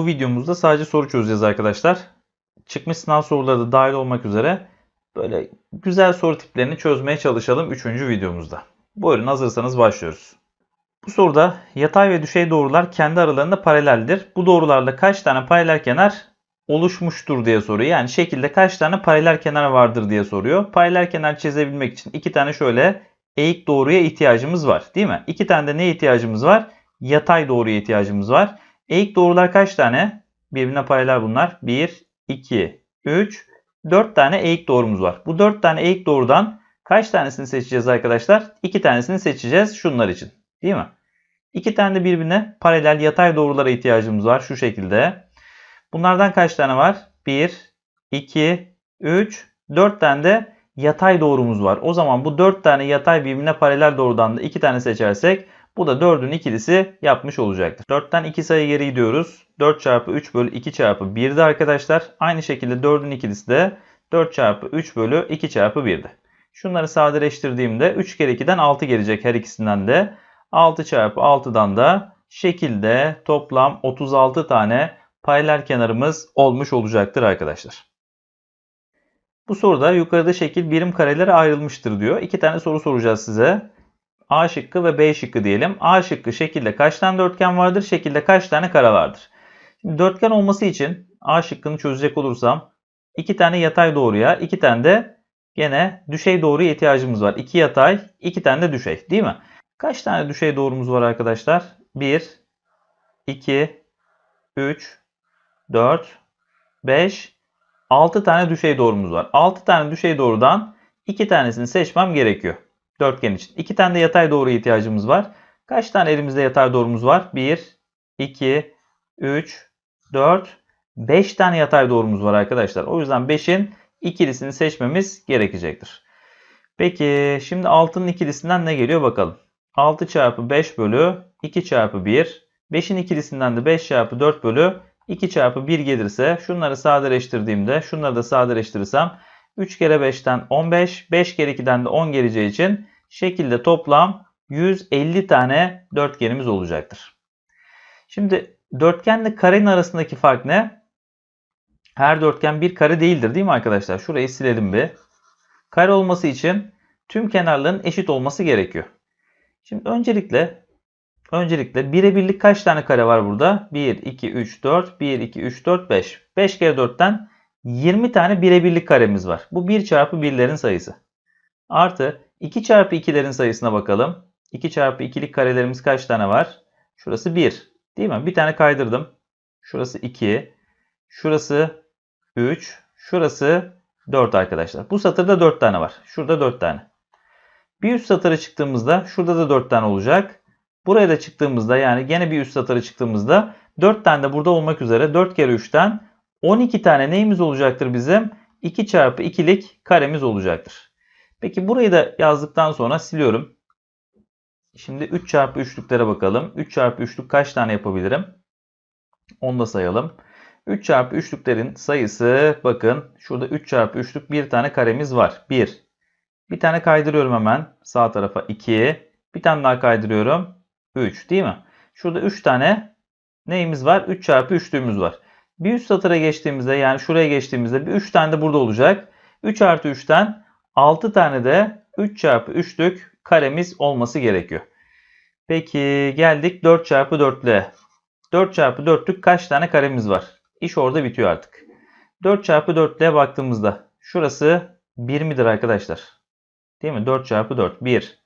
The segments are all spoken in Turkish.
bu videomuzda sadece soru çözeceğiz arkadaşlar. Çıkmış sınav soruları da dahil olmak üzere böyle güzel soru tiplerini çözmeye çalışalım 3. videomuzda. Buyurun hazırsanız başlıyoruz. Bu soruda yatay ve düşey doğrular kendi aralarında paraleldir. Bu doğrularla kaç tane paralel kenar oluşmuştur diye soruyor. Yani şekilde kaç tane paralel kenar vardır diye soruyor. Paralel kenar çizebilmek için iki tane şöyle eğik doğruya ihtiyacımız var. Değil mi? İki tane de neye ihtiyacımız var? Yatay doğruya ihtiyacımız var. Eğik doğrular kaç tane? Birbirine paralel bunlar. 1, 2, 3, 4 tane eğik doğrumuz var. Bu 4 tane eğik doğrudan kaç tanesini seçeceğiz arkadaşlar? 2 tanesini seçeceğiz şunlar için. Değil mi? 2 tane de birbirine paralel yatay doğrulara ihtiyacımız var şu şekilde. Bunlardan kaç tane var? 1, 2, 3, 4 tane de yatay doğrumuz var. O zaman bu 4 tane yatay birbirine paralel doğrudan da 2 tane seçersek bu da 4'ün ikilisi yapmış olacaktır. 4'ten 2 sayı geri gidiyoruz. 4 çarpı 3 bölü 2 çarpı 1'di arkadaşlar. Aynı şekilde 4'ün ikilisi de 4 çarpı 3 bölü 2 çarpı 1'di. Şunları sadeleştirdiğimde 3 kere 2'den 6 gelecek her ikisinden de. 6 çarpı 6'dan da şekilde toplam 36 tane paralel kenarımız olmuş olacaktır arkadaşlar. Bu soruda yukarıda şekil birim karelere ayrılmıştır diyor. İki tane soru soracağız size. A şıkkı ve B şıkkı diyelim. A şıkkı şekilde kaç tane dörtgen vardır? Şekilde kaç tane kare vardır? Şimdi dörtgen olması için A şıkkını çözecek olursam iki tane yatay doğruya, iki tane de gene düşey doğruya ihtiyacımız var. İki yatay, iki tane de düşey değil mi? Kaç tane düşey doğrumuz var arkadaşlar? 1, 2, 3, 4, 5, 6 tane düşey doğrumuz var. 6 tane düşey doğrudan 2 tanesini seçmem gerekiyor. Dörtgen için. 2 tane de yatay doğruya ihtiyacımız var. Kaç tane elimizde yatay doğrumuz var? 1, 2, 3, 4, 5 tane yatay doğrumuz var arkadaşlar. O yüzden 5'in ikilisini seçmemiz gerekecektir. Peki şimdi 6'nın ikilisinden ne geliyor bakalım. 6 çarpı 5 bölü 2 çarpı 1. 5'in ikilisinden de 5 çarpı 4 bölü 2 çarpı 1 gelirse şunları sadeleştirdiğimde şunları da sadeleştirirsem 3 kere 5'ten 15, 5 kere 2'den de 10 geleceği için şekilde toplam 150 tane dörtgenimiz olacaktır. Şimdi dörtgenle karenin arasındaki fark ne? Her dörtgen bir kare değildir değil mi arkadaşlar? Şurayı silelim bir. Kare olması için tüm kenarların eşit olması gerekiyor. Şimdi öncelikle öncelikle birebirlik kaç tane kare var burada? 1, 2, 3, 4, 1, 2, 3, 4, 5. 5 kere 4'ten 20 tane birebirlik karemiz var. Bu 1 çarpı 1'lerin sayısı. Artı 2 çarpı 2'lerin sayısına bakalım. 2 çarpı 2'lik karelerimiz kaç tane var? Şurası 1. Değil mi? Bir tane kaydırdım. Şurası 2. Şurası 3. Şurası 4 arkadaşlar. Bu satırda 4 tane var. Şurada 4 tane. Bir üst satıra çıktığımızda şurada da 4 tane olacak. Buraya da çıktığımızda yani gene bir üst satıra çıktığımızda 4 tane de burada olmak üzere 4 kere 3'ten 12 tane neyimiz olacaktır bizim? 2 çarpı 2'lik karemiz olacaktır. Peki burayı da yazdıktan sonra siliyorum. Şimdi 3 çarpı 3'lüklere bakalım. 3 çarpı 3'lük kaç tane yapabilirim? Onu da sayalım. 3 çarpı 3'lüklerin sayısı bakın şurada 3 çarpı 3'lük bir tane karemiz var. 1. Bir tane kaydırıyorum hemen sağ tarafa 2. Bir tane daha kaydırıyorum 3 değil mi? Şurada 3 tane neyimiz var? 3 çarpı 3'lüğümüz var. Bir üst satıra geçtiğimizde yani şuraya geçtiğimizde bir 3 tane de burada olacak. 3 artı 3'ten 6 tane de 3 çarpı 3'lük karemiz olması gerekiyor. Peki geldik 4 çarpı 4'lüğe. 4 çarpı 4'lük kaç tane karemiz var? İş orada bitiyor artık. 4 çarpı 4'lüğe baktığımızda şurası 1 midir arkadaşlar? Değil mi? 4 çarpı 4 1.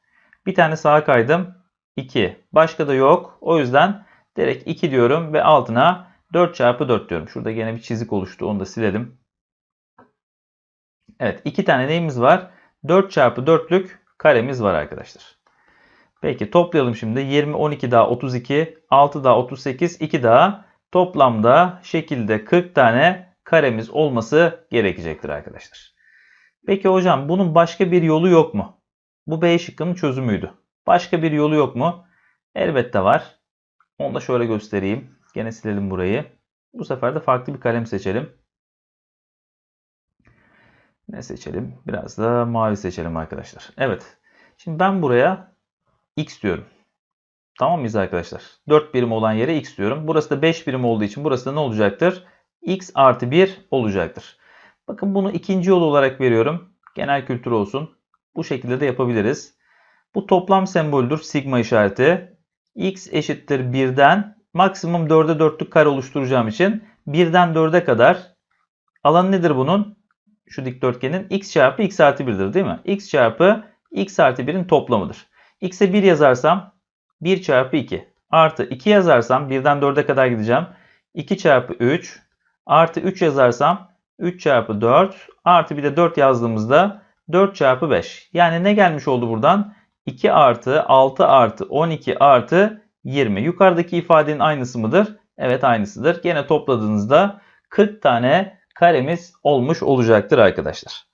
Bir tane sağa kaydım 2. Başka da yok. O yüzden direkt 2 diyorum ve altına 4 çarpı 4 diyorum. Şurada gene bir çizik oluştu. Onu da silelim. Evet. 2 tane neyimiz var? 4 çarpı 4'lük karemiz var arkadaşlar. Peki toplayalım şimdi. 20, 12 daha 32, 6 daha 38, 2 daha toplamda şekilde 40 tane karemiz olması gerekecektir arkadaşlar. Peki hocam bunun başka bir yolu yok mu? Bu B şıkkının çözümüydü. Başka bir yolu yok mu? Elbette var. Onu da şöyle göstereyim. Gene silelim burayı. Bu sefer de farklı bir kalem seçelim. Ne seçelim? Biraz da mavi seçelim arkadaşlar. Evet. Şimdi ben buraya x diyorum. Tamam mıyız arkadaşlar? 4 birim olan yere x diyorum. Burası da 5 birim olduğu için burası da ne olacaktır? x artı 1 olacaktır. Bakın bunu ikinci yol olarak veriyorum. Genel kültür olsun. Bu şekilde de yapabiliriz. Bu toplam semboldür sigma işareti. x eşittir 1'den maksimum 4'e 4'lük kare oluşturacağım için 1'den 4'e kadar alan nedir bunun? Şu dikdörtgenin x çarpı x artı 1'dir değil mi? x çarpı x artı 1'in toplamıdır. x'e 1 yazarsam 1 çarpı 2 artı 2 yazarsam 1'den 4'e kadar gideceğim. 2 çarpı 3 artı 3 yazarsam 3 çarpı 4 artı bir de 4 yazdığımızda 4 çarpı 5. Yani ne gelmiş oldu buradan? 2 artı 6 artı 12 artı 20. Yukarıdaki ifadenin aynısı mıdır? Evet aynısıdır. Gene topladığınızda 40 tane karemiz olmuş olacaktır arkadaşlar.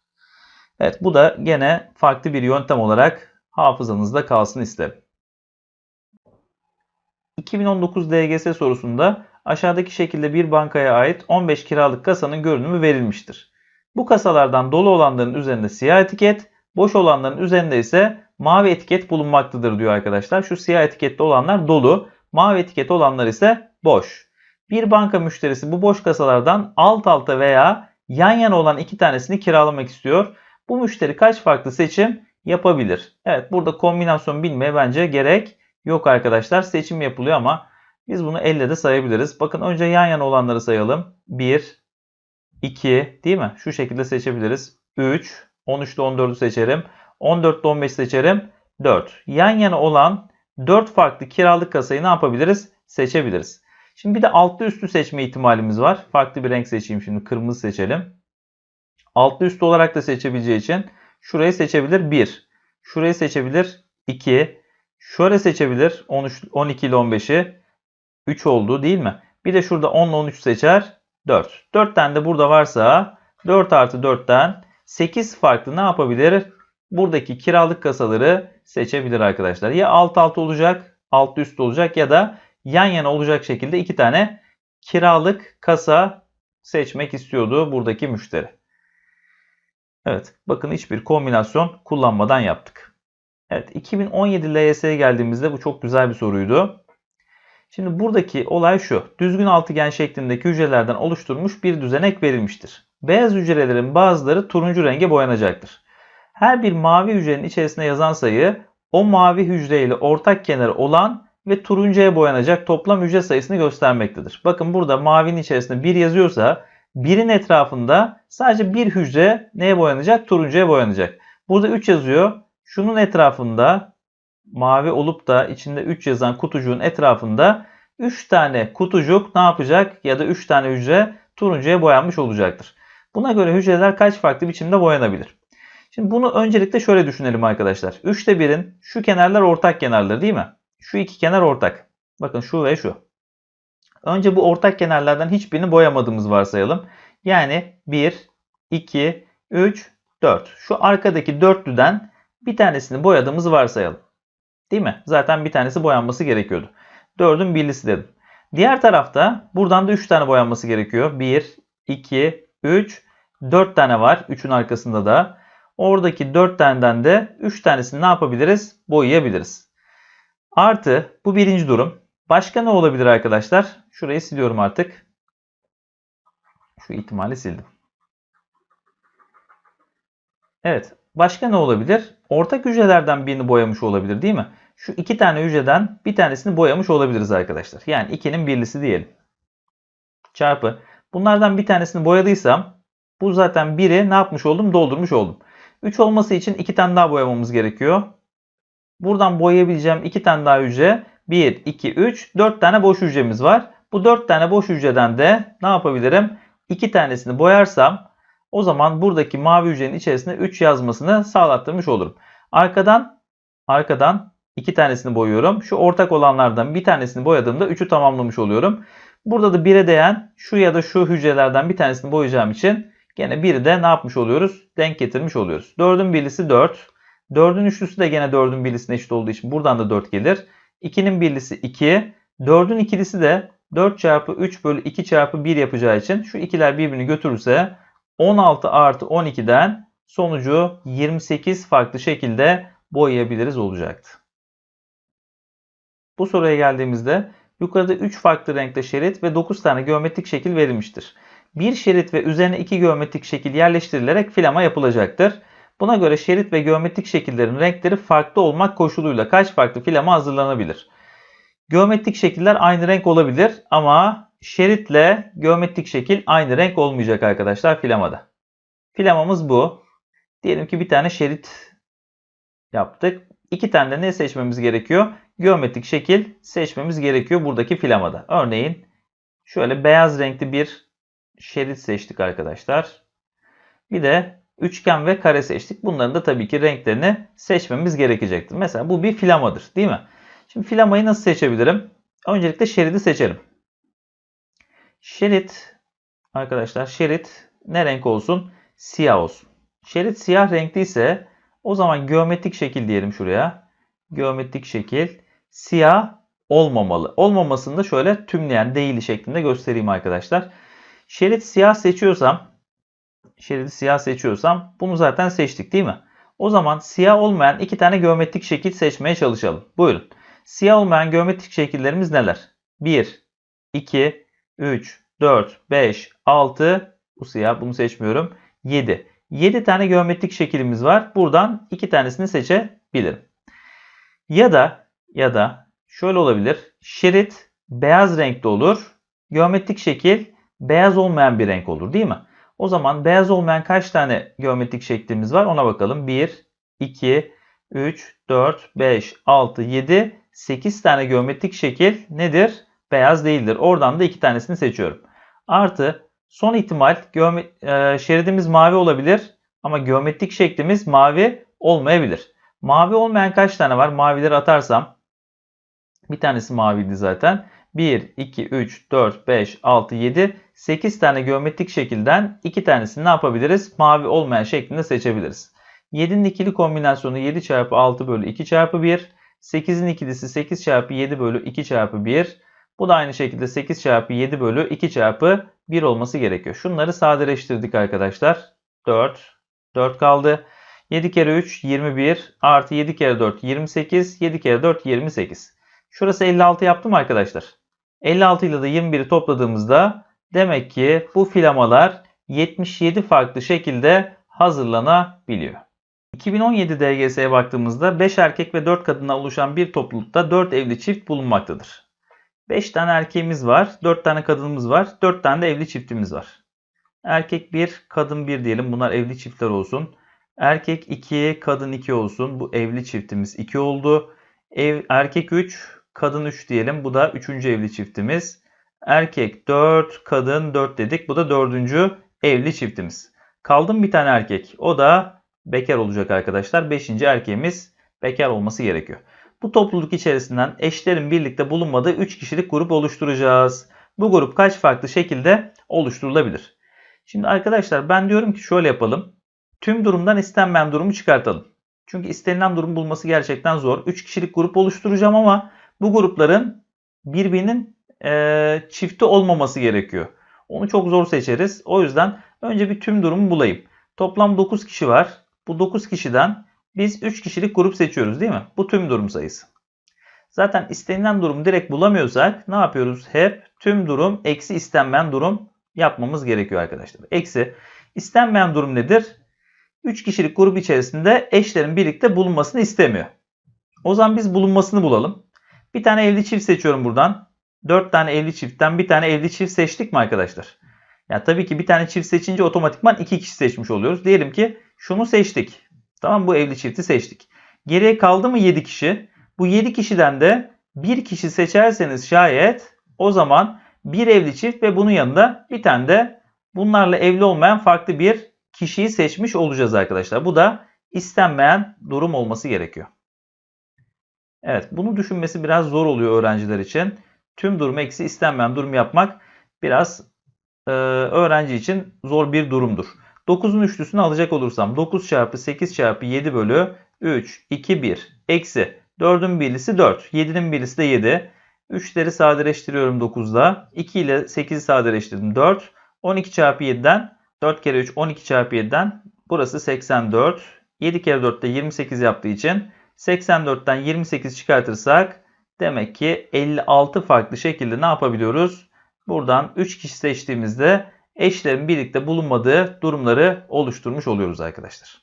Evet bu da gene farklı bir yöntem olarak hafızanızda kalsın isterim. 2019 DGS sorusunda aşağıdaki şekilde bir bankaya ait 15 kiralık kasanın görünümü verilmiştir. Bu kasalardan dolu olanların üzerinde siyah etiket, boş olanların üzerinde ise mavi etiket bulunmaktadır diyor arkadaşlar. Şu siyah etiketli olanlar dolu, mavi etiket olanlar ise boş. Bir banka müşterisi bu boş kasalardan alt alta veya yan yana olan iki tanesini kiralamak istiyor. Bu müşteri kaç farklı seçim yapabilir? Evet burada kombinasyon bilmeye bence gerek yok arkadaşlar. Seçim yapılıyor ama biz bunu elle de sayabiliriz. Bakın önce yan yana olanları sayalım. 1, 2 değil mi? Şu şekilde seçebiliriz. 3, 13'te 14'ü seçerim. 14'te 15 seçerim. 4. Yan yana olan 4 farklı kiralık kasayı ne yapabiliriz? Seçebiliriz. Şimdi bir de altlı üstü seçme ihtimalimiz var. Farklı bir renk seçeyim şimdi. Kırmızı seçelim. Altlı üstü olarak da seçebileceği için şurayı seçebilir 1. Şurayı seçebilir 2. Şöyle seçebilir 13, 12 ile 15'i. 3 oldu değil mi? Bir de şurada 10 ile 13 seçer 4. 4 tane de burada varsa 4 artı 4'ten 8 farklı ne yapabilir? Buradaki kiralık kasaları seçebilir arkadaşlar. Ya alt alt olacak, alt üst olacak ya da yan yana olacak şekilde iki tane kiralık kasa seçmek istiyordu buradaki müşteri. Evet bakın hiçbir kombinasyon kullanmadan yaptık. Evet 2017 LYS'ye geldiğimizde bu çok güzel bir soruydu. Şimdi buradaki olay şu. Düzgün altıgen şeklindeki hücrelerden oluşturulmuş bir düzenek verilmiştir. Beyaz hücrelerin bazıları turuncu renge boyanacaktır. Her bir mavi hücrenin içerisinde yazan sayı o mavi hücre ile ortak kenarı olan ve turuncuya boyanacak toplam hücre sayısını göstermektedir. Bakın burada mavinin içerisinde 1 yazıyorsa birin etrafında sadece bir hücre neye boyanacak? Turuncuya boyanacak. Burada 3 yazıyor. Şunun etrafında mavi olup da içinde 3 yazan kutucuğun etrafında 3 tane kutucuk ne yapacak? Ya da 3 tane hücre turuncuya boyanmış olacaktır. Buna göre hücreler kaç farklı biçimde boyanabilir? Şimdi bunu öncelikle şöyle düşünelim arkadaşlar. 3'te 1'in şu kenarlar ortak kenarları değil mi? Şu iki kenar ortak. Bakın şu ve şu. Önce bu ortak kenarlardan hiçbirini boyamadığımız varsayalım. Yani 1, 2, 3, 4. Şu arkadaki dörtlüden bir tanesini boyadığımız varsayalım. Değil mi? Zaten bir tanesi boyanması gerekiyordu. 4'ün birlisi dedim. Diğer tarafta buradan da 3 tane boyanması gerekiyor. 1, 2, 3, 4 tane var. 3'ün arkasında da. Oradaki 4 taneden de 3 tanesini ne yapabiliriz? Boyayabiliriz. Artı bu birinci durum. Başka ne olabilir arkadaşlar? Şurayı siliyorum artık. Şu ihtimali sildim. Evet. Başka ne olabilir? Ortak hücrelerden birini boyamış olabilir değil mi? Şu iki tane hücreden bir tanesini boyamış olabiliriz arkadaşlar. Yani 2'nin birlisi diyelim. Çarpı. Bunlardan bir tanesini boyadıysam bu zaten biri ne yapmış oldum? Doldurmuş oldum. 3 olması için 2 tane daha boyamamız gerekiyor. Buradan boyayabileceğim 2 tane daha hücre. 1, 2, 3, 4 tane boş hücremiz var. Bu 4 tane boş hücreden de ne yapabilirim? 2 tanesini boyarsam o zaman buradaki mavi hücrenin içerisine 3 yazmasını sağlattırmış olurum. Arkadan arkadan 2 tanesini boyuyorum. Şu ortak olanlardan bir tanesini boyadığımda 3'ü tamamlamış oluyorum. Burada da 1'e değen şu ya da şu hücrelerden bir tanesini boyayacağım için gene 1'i de ne yapmış oluyoruz? Denk getirmiş oluyoruz. 4'ün birlisi 4. 4'ün üçlüsü de gene 4'ün birlisine eşit olduğu için buradan da 4 gelir. 2'nin birlisi 2. 4'ün ikilisi de 4 çarpı 3 bölü 2 çarpı 1 yapacağı için şu ikiler birbirini götürürse 16 artı 12'den sonucu 28 farklı şekilde boyayabiliriz olacaktı. Bu soruya geldiğimizde yukarıda 3 farklı renkte şerit ve 9 tane geometrik şekil verilmiştir. Bir şerit ve üzerine 2 geometrik şekil yerleştirilerek filama yapılacaktır. Buna göre şerit ve geometrik şekillerin renkleri farklı olmak koşuluyla kaç farklı filama hazırlanabilir? Geometrik şekiller aynı renk olabilir ama şeritle geometrik şekil aynı renk olmayacak arkadaşlar filamada. Filamamız bu. Diyelim ki bir tane şerit yaptık. İki tane de ne seçmemiz gerekiyor? Geometrik şekil seçmemiz gerekiyor buradaki filamada. Örneğin şöyle beyaz renkli bir şerit seçtik arkadaşlar. Bir de üçgen ve kare seçtik. Bunların da tabii ki renklerini seçmemiz gerekecektir. Mesela bu bir filamadır değil mi? Şimdi filamayı nasıl seçebilirim? Öncelikle şeridi seçerim. Şerit arkadaşlar şerit ne renk olsun? Siyah olsun. Şerit siyah renkli ise o zaman geometrik şekil diyelim şuraya. Geometrik şekil siyah olmamalı. Olmamasını da şöyle tümleyen değil şeklinde göstereyim arkadaşlar. Şerit siyah seçiyorsam şeridi siyah seçiyorsam bunu zaten seçtik değil mi? O zaman siyah olmayan iki tane geometrik şekil seçmeye çalışalım. Buyurun. Siyah olmayan geometrik şekillerimiz neler? 1, 2, 3, 4, 5, 6. Bu siyah bunu seçmiyorum. 7. 7 tane geometrik şekilimiz var. Buradan 2 tanesini seçebilirim. Ya da ya da şöyle olabilir. Şerit beyaz renkte olur. Geometrik şekil beyaz olmayan bir renk olur değil mi? O zaman beyaz olmayan kaç tane geometrik şeklimiz var ona bakalım. 1, 2, 3, 4, 5, 6, 7, 8 tane geometrik şekil nedir? Beyaz değildir. Oradan da 2 tanesini seçiyorum. Artı son ihtimal e, şeridimiz mavi olabilir ama geometrik şeklimiz mavi olmayabilir. Mavi olmayan kaç tane var? Mavileri atarsam bir tanesi maviydi zaten. 1, 2, 3, 4, 5, 6, 7, 8 tane geometrik şekilden 2 tanesini ne yapabiliriz? Mavi olmayan şeklinde seçebiliriz. 7'nin ikili kombinasyonu 7 çarpı 6 bölü 2 çarpı 1. 8'in ikilisi 8 çarpı 7 bölü 2 çarpı 1. Bu da aynı şekilde 8 çarpı 7 bölü 2 çarpı 1 olması gerekiyor. Şunları sadeleştirdik arkadaşlar. 4. 4 kaldı. 7 kere 3 21 artı 7 kere 4 28. 7 kere 4 28. Şurası 56 yaptım arkadaşlar. 56 ile de 21'i topladığımızda demek ki bu filamalar 77 farklı şekilde hazırlanabiliyor. 2017 DGS'ye baktığımızda 5 erkek ve 4 kadından oluşan bir toplulukta 4 evli çift bulunmaktadır. 5 tane erkeğimiz var, 4 tane kadınımız var, 4 tane de evli çiftimiz var. Erkek 1, kadın 1 diyelim. Bunlar evli çiftler olsun. Erkek 2, kadın 2 olsun. Bu evli çiftimiz 2 oldu. Ev, erkek 3, kadın 3 diyelim. Bu da 3. evli çiftimiz. Erkek 4, kadın 4 dedik. Bu da 4. evli çiftimiz. Kaldı bir tane erkek? O da bekar olacak arkadaşlar. 5. erkeğimiz bekar olması gerekiyor. Bu topluluk içerisinden eşlerin birlikte bulunmadığı 3 kişilik grup oluşturacağız. Bu grup kaç farklı şekilde oluşturulabilir? Şimdi arkadaşlar ben diyorum ki şöyle yapalım. Tüm durumdan istenmeyen durumu çıkartalım. Çünkü istenilen durum bulması gerçekten zor. 3 kişilik grup oluşturacağım ama bu grupların birbirinin e, çifti olmaması gerekiyor. Onu çok zor seçeriz. O yüzden önce bir tüm durumu bulayım. Toplam 9 kişi var. Bu 9 kişiden biz 3 kişilik grup seçiyoruz değil mi? Bu tüm durum sayısı. Zaten istenilen durumu direkt bulamıyorsak ne yapıyoruz? Hep tüm durum eksi istenmeyen durum yapmamız gerekiyor arkadaşlar. Eksi istenmeyen durum nedir? 3 kişilik grup içerisinde eşlerin birlikte bulunmasını istemiyor. O zaman biz bulunmasını bulalım. Bir tane evli çift seçiyorum buradan. 4 tane evli çiftten bir tane evli çift seçtik mi arkadaşlar? Yani tabii ki bir tane çift seçince otomatikman 2 kişi seçmiş oluyoruz. Diyelim ki şunu seçtik. Tamam bu evli çifti seçtik. Geriye kaldı mı 7 kişi? Bu 7 kişiden de bir kişi seçerseniz şayet o zaman bir evli çift ve bunun yanında bir tane de bunlarla evli olmayan farklı bir kişiyi seçmiş olacağız arkadaşlar. Bu da istenmeyen durum olması gerekiyor. Evet bunu düşünmesi biraz zor oluyor öğrenciler için. Tüm durum eksi istenmeyen durum yapmak biraz e, öğrenci için zor bir durumdur. 9'un üçlüsünü alacak olursam 9 çarpı 8 çarpı 7 bölü 3, 2, 1 eksi 4'ün birlisi 4, 7'nin birlisi de 7. 3'leri sadeleştiriyorum 9'da. 2 ile 8'i sadeleştirdim 4. 12 çarpı 7'den 4 kere 3 12 çarpı 7'den burası 84. 7 kere 4 de 28 yaptığı için 84'ten 28 çıkartırsak Demek ki 56 farklı şekilde ne yapabiliyoruz? Buradan 3 kişi seçtiğimizde eşlerin birlikte bulunmadığı durumları oluşturmuş oluyoruz arkadaşlar.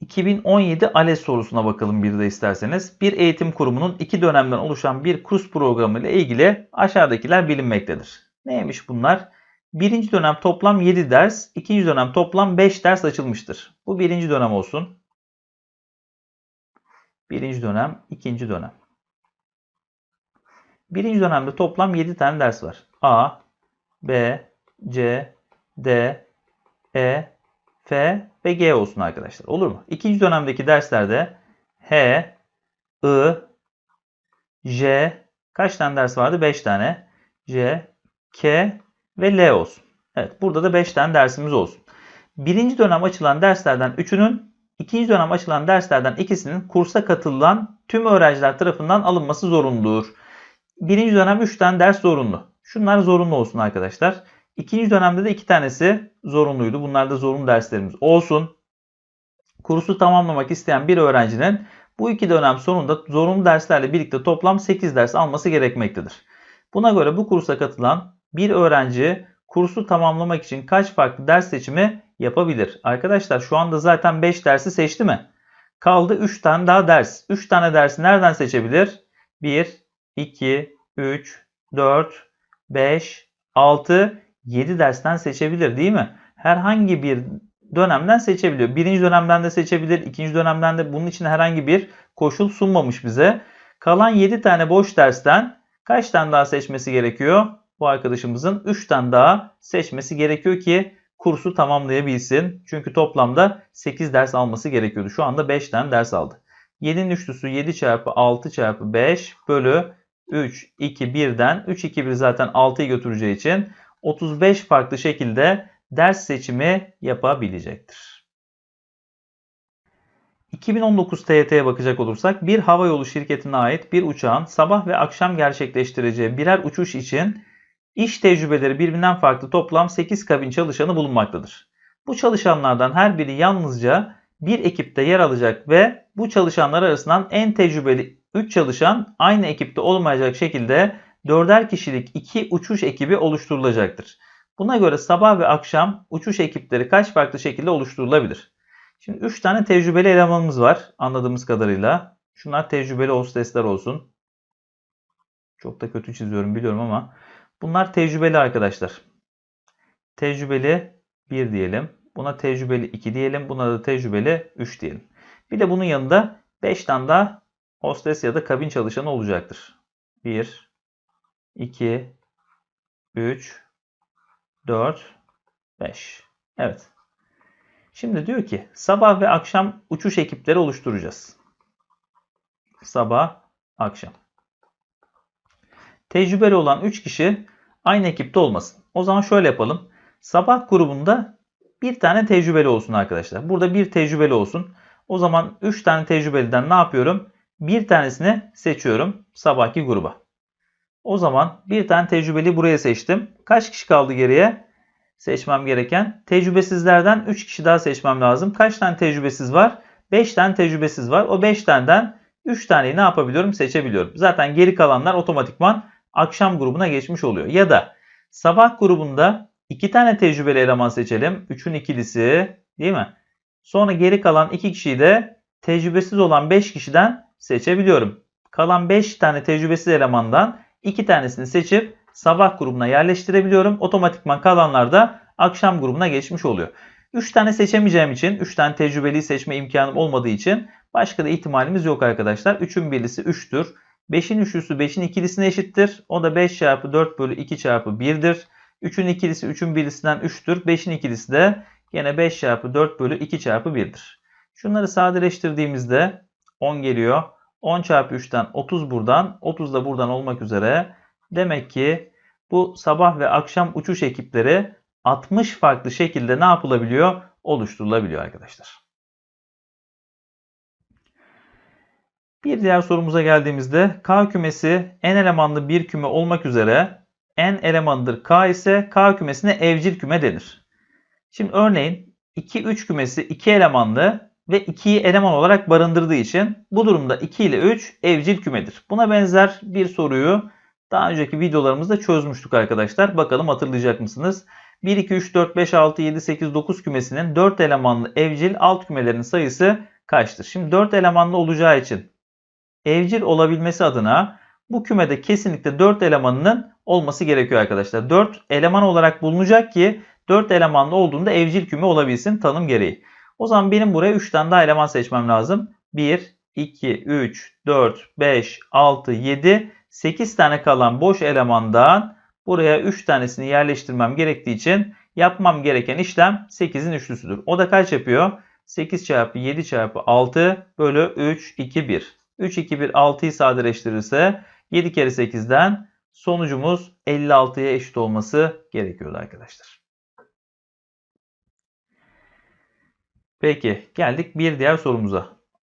2017 ALES sorusuna bakalım bir de isterseniz. Bir eğitim kurumunun iki dönemden oluşan bir kurs programı ile ilgili aşağıdakiler bilinmektedir. Neymiş bunlar? Birinci dönem toplam 7 ders, ikinci dönem toplam 5 ders açılmıştır. Bu birinci dönem olsun. Birinci dönem, ikinci dönem. Birinci dönemde toplam 7 tane ders var. A, B, C, D, E, F ve G olsun arkadaşlar. Olur mu? İkinci dönemdeki derslerde H, I, J, kaç tane ders vardı? 5 tane. J, K ve L olsun. Evet burada da 5 tane dersimiz olsun. Birinci dönem açılan derslerden 3'ünün, ikinci dönem açılan derslerden ikisinin kursa katılan tüm öğrenciler tarafından alınması zorunludur. Birinci dönem 3 tane ders zorunlu. Şunlar zorunlu olsun arkadaşlar. İkinci dönemde de 2 tanesi zorunluydu. Bunlar da zorunlu derslerimiz olsun. Kursu tamamlamak isteyen bir öğrencinin bu iki dönem sonunda zorunlu derslerle birlikte toplam 8 ders alması gerekmektedir. Buna göre bu kursa katılan bir öğrenci kursu tamamlamak için kaç farklı ders seçimi yapabilir? Arkadaşlar şu anda zaten 5 dersi seçti mi? Kaldı 3 tane daha ders. 3 tane dersi nereden seçebilir? 1, 2, 3, 4, 5, 6, 7 dersten seçebilir değil mi? Herhangi bir dönemden seçebiliyor. Birinci dönemden de seçebilir, ikinci dönemden de bunun için herhangi bir koşul sunmamış bize. Kalan 7 tane boş dersten kaç tane daha seçmesi gerekiyor? Bu arkadaşımızın 3 tane daha seçmesi gerekiyor ki kursu tamamlayabilsin. Çünkü toplamda 8 ders alması gerekiyordu. Şu anda 5 tane ders aldı. 7'nin üçlüsü 7 çarpı 6 çarpı 5 bölü 3, 2, 1'den 3, 2, 1 zaten 6'yı götüreceği için 35 farklı şekilde ders seçimi yapabilecektir. 2019 TYT'ye bakacak olursak bir havayolu şirketine ait bir uçağın sabah ve akşam gerçekleştireceği birer uçuş için iş tecrübeleri birbirinden farklı toplam 8 kabin çalışanı bulunmaktadır. Bu çalışanlardan her biri yalnızca bir ekipte yer alacak ve bu çalışanlar arasından en tecrübeli 3 çalışan aynı ekipte olmayacak şekilde 4'er kişilik 2 uçuş ekibi oluşturulacaktır. Buna göre sabah ve akşam uçuş ekipleri kaç farklı şekilde oluşturulabilir? Şimdi 3 tane tecrübeli elemanımız var anladığımız kadarıyla. Şunlar tecrübeli hostesler olsun. Çok da kötü çiziyorum biliyorum ama bunlar tecrübeli arkadaşlar. Tecrübeli 1 diyelim. Buna tecrübeli 2 diyelim. Buna da tecrübeli 3 diyelim. Bir de bunun yanında 5 tane daha hostes ya da kabin çalışanı olacaktır. 1, 2, 3, 4, 5. Evet. Şimdi diyor ki sabah ve akşam uçuş ekipleri oluşturacağız. Sabah, akşam. Tecrübeli olan 3 kişi aynı ekipte olmasın. O zaman şöyle yapalım. Sabah grubunda bir tane tecrübeli olsun arkadaşlar. Burada bir tecrübeli olsun. O zaman 3 tane tecrübeliden ne yapıyorum? Bir tanesini seçiyorum sabahki gruba. O zaman bir tane tecrübeli buraya seçtim. Kaç kişi kaldı geriye? Seçmem gereken. Tecrübesizlerden 3 kişi daha seçmem lazım. Kaç tane tecrübesiz var? 5 tane tecrübesiz var. O 5 taneden 3 taneyi ne yapabiliyorum? Seçebiliyorum. Zaten geri kalanlar otomatikman akşam grubuna geçmiş oluyor. Ya da sabah grubunda 2 tane tecrübeli eleman seçelim. 3'ün ikilisi değil mi? Sonra geri kalan 2 kişiyi de tecrübesiz olan 5 kişiden seçebiliyorum. Kalan 5 tane tecrübesiz elemandan 2 tanesini seçip sabah grubuna yerleştirebiliyorum. Otomatikman kalanlar da akşam grubuna geçmiş oluyor. 3 tane seçemeyeceğim için, 3 tane tecrübeli seçme imkanım olmadığı için başka da ihtimalimiz yok arkadaşlar. 3'ün birlisi 3'tür. 5'in üçlüsü 5'in ikilisine eşittir. O da 5 çarpı 4 bölü 2 çarpı 1'dir. 3'ün ikilisi 3'ün birlisinden 3'tür. 5'in ikilisi de yine 5 çarpı 4 bölü 2 çarpı 1'dir. Şunları sadeleştirdiğimizde 10 geliyor. 10 çarpı 3'ten 30 buradan, 30 da buradan olmak üzere. Demek ki bu sabah ve akşam uçuş ekipleri 60 farklı şekilde ne yapılabiliyor? Oluşturulabiliyor arkadaşlar. Bir diğer sorumuza geldiğimizde K kümesi n elemanlı bir küme olmak üzere n elemanıdır K ise K kümesine evcil küme denir. Şimdi örneğin 2-3 kümesi 2 elemanlı ve 2'yi eleman olarak barındırdığı için bu durumda 2 ile 3 evcil kümedir. Buna benzer bir soruyu daha önceki videolarımızda çözmüştük arkadaşlar. Bakalım hatırlayacak mısınız? 1, 2, 3, 4, 5, 6, 7, 8, 9 kümesinin 4 elemanlı evcil alt kümelerin sayısı kaçtır? Şimdi 4 elemanlı olacağı için evcil olabilmesi adına bu kümede kesinlikle 4 elemanının olması gerekiyor arkadaşlar. 4 eleman olarak bulunacak ki 4 elemanlı olduğunda evcil küme olabilsin tanım gereği. O zaman benim buraya 3 tane daha eleman seçmem lazım. 1, 2, 3, 4, 5, 6, 7, 8 tane kalan boş elemandan buraya 3 tanesini yerleştirmem gerektiği için yapmam gereken işlem 8'in üçlüsüdür. O da kaç yapıyor? 8 çarpı 7 çarpı 6 bölü 3, 2, 1. 3, 2, 1, 6'yı sadeleştirirse 7 kere 8'den sonucumuz 56'ya eşit olması gerekiyordu arkadaşlar. Peki geldik bir diğer sorumuza.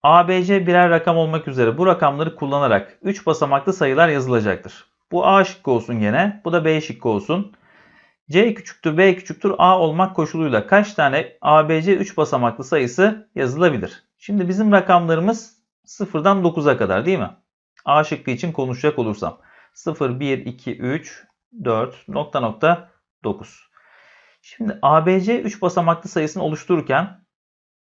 ABC birer rakam olmak üzere bu rakamları kullanarak 3 basamaklı sayılar yazılacaktır. Bu A şıkkı olsun gene. Bu da B şıkkı olsun. C küçüktür B küçüktür A olmak koşuluyla kaç tane ABC 3 basamaklı sayısı yazılabilir? Şimdi bizim rakamlarımız 0'dan 9'a kadar değil mi? A şıkkı için konuşacak olursam. 0, 1, 2, 3, 4, nokta nokta 9. Şimdi ABC 3 basamaklı sayısını oluştururken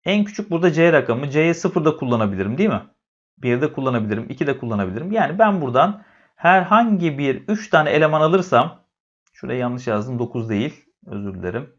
en küçük burada C rakamı. C'yi 0'da kullanabilirim değil mi? 1'de kullanabilirim, 2'de kullanabilirim. Yani ben buradan herhangi bir 3 tane eleman alırsam şuraya yanlış yazdım 9 değil. Özür dilerim.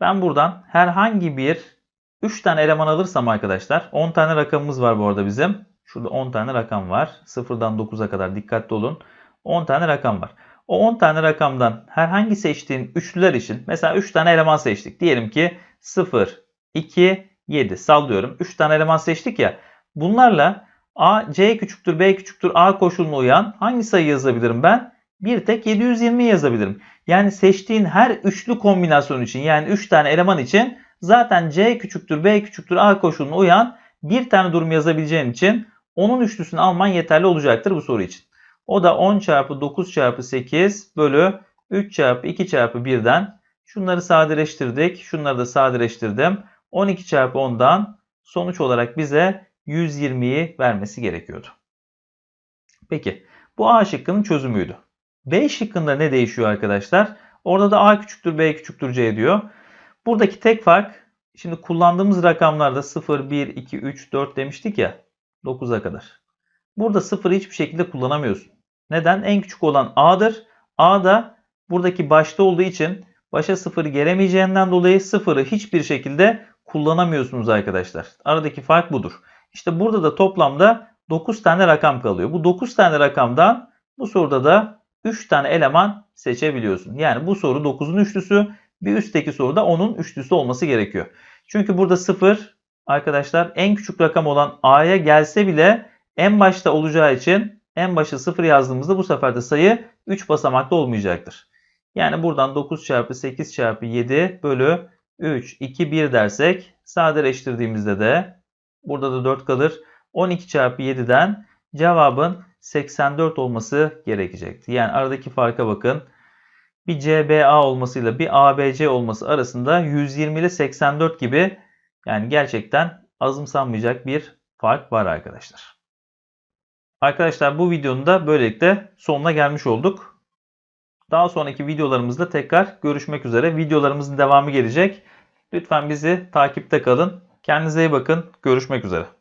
Ben buradan herhangi bir 3 tane eleman alırsam arkadaşlar 10 tane rakamımız var bu arada bizim. Şurada 10 tane rakam var. 0'dan 9'a kadar dikkatli olun. 10 tane rakam var. O 10 tane rakamdan herhangi seçtiğin üçlüler için mesela 3 tane eleman seçtik. Diyelim ki 0, 2, 7 sallıyorum. 3 tane eleman seçtik ya. Bunlarla A, C küçüktür, B küçüktür, A koşuluna uyan hangi sayı yazabilirim ben? Bir tek 720 yazabilirim. Yani seçtiğin her üçlü kombinasyon için yani 3 tane eleman için zaten C küçüktür, B küçüktür, A koşuluna uyan bir tane durum yazabileceğin için onun üçlüsünü alman yeterli olacaktır bu soru için. O da 10 çarpı 9 çarpı 8 bölü 3 çarpı 2 çarpı 1'den şunları sadeleştirdik. Şunları da sadeleştirdim. 12 çarpı 10'dan sonuç olarak bize 120'yi vermesi gerekiyordu. Peki bu A şıkkının çözümüydü. B şıkkında ne değişiyor arkadaşlar? Orada da A küçüktür B küçüktür C diyor. Buradaki tek fark şimdi kullandığımız rakamlarda 0, 1, 2, 3, 4 demiştik ya 9'a kadar. Burada 0'ı hiçbir şekilde kullanamıyorsun. Neden? En küçük olan A'dır. A da buradaki başta olduğu için başa 0 gelemeyeceğinden dolayı 0'ı hiçbir şekilde kullanamıyorsunuz arkadaşlar. Aradaki fark budur. İşte burada da toplamda 9 tane rakam kalıyor. Bu 9 tane rakamdan bu soruda da 3 tane eleman seçebiliyorsun. Yani bu soru 9'un üçlüsü, bir üstteki soruda 10'un üçlüsü olması gerekiyor. Çünkü burada 0 arkadaşlar en küçük rakam olan A'ya gelse bile en başta olacağı için en başa 0 yazdığımızda bu sefer de sayı 3 basamaklı olmayacaktır. Yani buradan 9 çarpı 8 çarpı 7 bölü 3, 2, 1 dersek sadeleştirdiğimizde de burada da 4 kalır. 12 çarpı 7'den cevabın 84 olması gerekecekti. Yani aradaki farka bakın. Bir CBA olmasıyla bir ABC olması arasında 120 ile 84 gibi yani gerçekten azımsanmayacak bir fark var arkadaşlar. Arkadaşlar bu videonun da böylelikle sonuna gelmiş olduk. Daha sonraki videolarımızda tekrar görüşmek üzere. Videolarımızın devamı gelecek. Lütfen bizi takipte kalın. Kendinize iyi bakın. Görüşmek üzere.